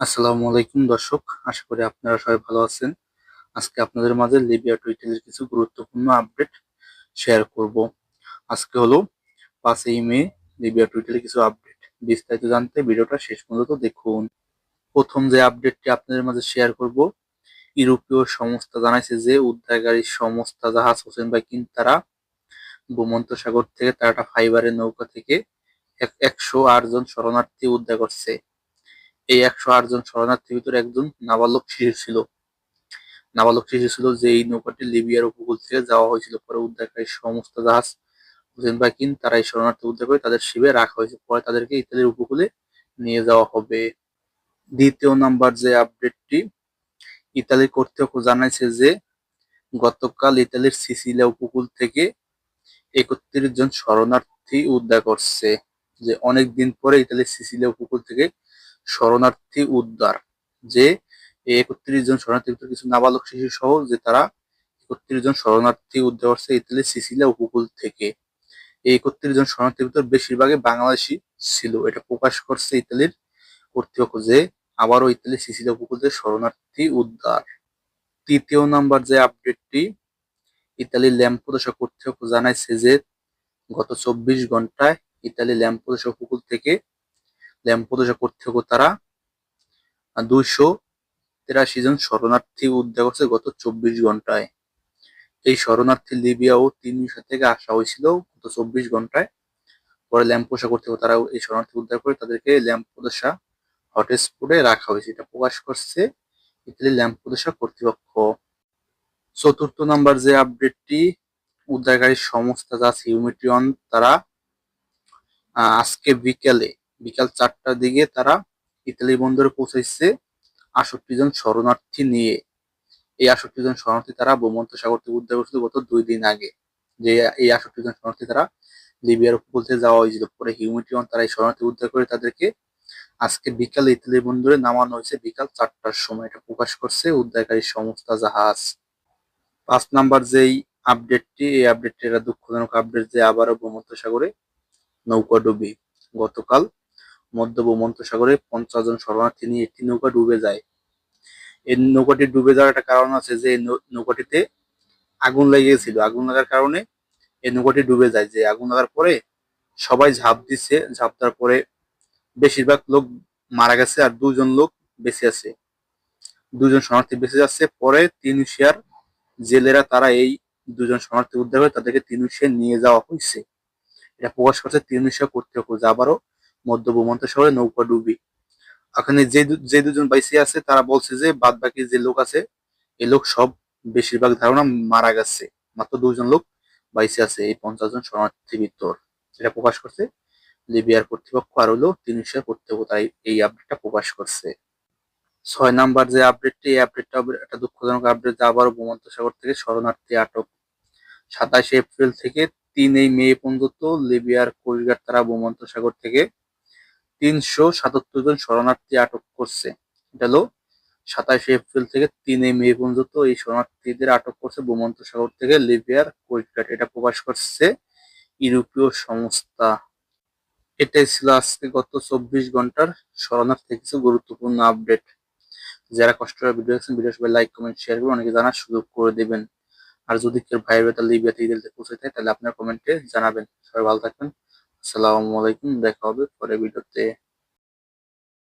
আসসালামু আলাইকুম দর্শক, আশা করি আপনারা সবাই ভালো আছেন। আজকে আপনাদের মাঝে লিবিয়া টুইটেলের কিছু গুরুত্বপূর্ণ আপডেট শেয়ার করব। আজকে হলো পাঁচই মে লিবিয়া টুইটেলের কিছু আপডেট বিস্তারিত জানতে ভিডিওটা শেষ পর্যন্ত দেখুন। প্রথম যে আপডেটটি আপনাদের মাঝে শেয়ার করব, ইউরোপীয় সংস্থা জানাইছে যে উদ্ধারকারী সংস্থা জাহাজ হোসেন বাইকিন তারা ভূমন্ত সাগর থেকে টাটা ফাইবারের নৌকা থেকে একশো আট জন শরণার্থী উদ্ধার করছে। এই একশো আট জন শরণার্থীর ভিতরে একজন নাবালক শিশু ছিল। নাবালক শিশু ছিল যে এই নৌকাটি লিবিয়ার উপকূল থেকে যাওয়া হয়েছিল। পরে উদ্ধারকারী সমস্ত জাহাজ হোসেন বাকিন তারা এই শরণার্থী উদ্ধার করে তাদের শিবে রাখা হয়েছে। পরে তাদেরকে ইতালির উপকূলে নিয়ে যাওয়া হবে। দ্বিতীয় নাম্বার যে আপডেটটি ইতালি কর্তৃপক্ষ জানাইছে যে গতকাল ইতালির সিসিলিয়া উপকূল থেকে একত্রিশ জন শরণার্থী উদ্ধার করছে। যে অনেক দিন পরে ইতালির সিসিলিয়া উপকূল থেকে শরণার্থী উদ্ধার, যে একত্রিশ জন শরণার্থী কিছু নাবালক শিশু সহ যে তারা একত্রিশ জন শরণার্থী উদ্ধার করছে ইতালি সিসিলিয়া উপকূল থেকে। এই একত্রিশ জন শরণার্থীর ভিতর বেশিরভাগই বাংলাদেশি ছিল। এটা প্রকাশ করছে ইতালির কর্তৃপক্ষ যে আবারও ইতালি সিসিলিয়া উপকূল থেকে শরণার্থী উদ্ধার। তৃতীয় নাম্বার যে আপডেটটি, ইতালির ল্যাম্পোদশা কর্তৃপক্ষ জানাইছে যে গত চব্বিশ ঘন্টায় ইতালি ল্যাম্পোদশা উপকূল থেকে ল্যাম্পোদশা কর্তৃপক্ষ তারা দুইশো তেরাশি জন শরণার্থী উদ্ধার করছে গত চব্বিশ ঘন্টায়। এই শরণার্থী লিবিয়া ও তিনশো থেকে আসা হয়েছিল গত চব্বিশ ঘন্টায়। পরে ল্যাম্পোসা কর্তৃপক্ষ তারা এই শরণার্থী উদ্ধার করে তাদেরকে ল্যাম্পোদশা হটস্পটে রাখা হয়েছে। এটা প্রকাশ করছে ইতালি ল্যাম্পোদশা কর্তৃপক্ষ। চতুর্থ নাম্বার যে আপডেটটি, উদ্ধারকারী সংস্থা যা হিউমিটিয়ন তারা আজকে বিকেলে বিকাল চারটার দিকে তারা ইতালি বন্দরে পৌঁছাইছে আষট্টি জন শরণার্থী নিয়ে। এই আষট্টি জন শরণার্থী তারা ভূমন্ত সাগর থেকে উদ্ধার করছিল গত দুই দিন আগে। যে এই আষট্টি জন শরণার্থী তারা লিবিয়ার উপকূল থেকে যাওয়া হয়েছিল। পরে হিউমিটিয়ন তারা এই শরণার্থী উদ্ধার করে তাদেরকে আজকে বিকাল ইতালি বন্দরে নামানো হয়েছে। বিকাল চারটার সময় এটা প্রকাশ করছে উদ্ধারকারী সংস্থা জাহাজ। পাঁচ নাম্বার যেই আপডেটটি, এই আপডেটটি এটা দুঃখজনক আপডেট যে আবারও ভূমধ্য সাগরে নৌকা ডুবি। গতকাল মধ্য ভূমধ্যসাগরে পঞ্চাশ জন শরণার্থী নিয়ে একটি নৌকা ডুবে যায়। এই নৌকাটি ডুবে যাওয়ার একটা কারণ আছে যে নৌকাটিতে আগুন লেগে গেছিল আগুন লাগার কারণে এই নৌকাটি ডুবে যায়। যে আগুন লাগার পরে সবাই ঝাঁপ দিচ্ছে ঝাঁপ দেওয়ার পরে বেশিরভাগ লোক মারা গেছে আর দুজন লোক বেঁচে আছে। দুজন শরণার্থী বেঁচে যাচ্ছে। পরে তিনুশিয়ার জেলেরা তারা এই দুজন শরণার্থী উদ্ধার করে তাদেরকে তিনুশিয়া নিয়ে যাওয়া হয়েছে এটা প্রকাশ করছে তিনুশিয়া কর্তৃপক্ষ। যা আবারও মধ্য ভূমন্ত শহরে নৌকা ডুবি। ওখানে যে যে দুজন বাইসি আছে, তারা বলছে যে বাদ বাকি যে লোক আছে, এই লোক সব বেশিরভাগ ধারণা মারা গেছে। মাত্র দুজন লোক বাইসে আছে, এই পঞ্চাশ জন শরণার্থী ভিতর এটা প্রকাশ করছে লিবিয়ার কর্তৃপক্ষ আর হলো তিনশো কর্তৃপক্ষ তাই এই আপডেটটা প্রকাশ করছে। ছয় নাম্বার যে আপডেটটি এই আপডেটটা একটা দুঃখজনক আপডেট যে আবারও ভূমন্ত সাগর থেকে শরণার্থী আটক। সাতাশে এপ্রিল থেকে তিন এই মে পর্যন্ত লিবিয়ার কোস্টগার্ড তারা ভূমন্ত সাগর থেকে তিনশো সাতাত্তর জন শরণার্থী আটক করছে। এটা হলো সাতাশে এপ্রিল থেকে তিন মে পর্যন্ত এই শরণার্থীদের আটক করছে ভূমধ্যসাগর থেকে লিবিয়ার কোস্টগার্ড এটা প্রকাশ করছে ইউরোপীয় সংস্থা। এটাই ছিল আজকে গত চব্বিশ ঘণ্টার শরণার্থী কিছু গুরুত্বপূর্ণ আপডেট। যারা কষ্ট করে ভিডিও দেখছেন ভিডিও সবাই লাইক কমেন্ট শেয়ার করে অনেকে জানার সুযোগ করে দেবেন। আর যদি কেউ ভাইয়ের বেতা লিবিয়াতে ইদেলতে পৌঁছে থাকে তাহলে আপনার কমেন্টে জানাবেন। সবাই ভালো থাকবেন। আসসালামু আলাইকুম দেখা হবে পরের ভিডিওতে।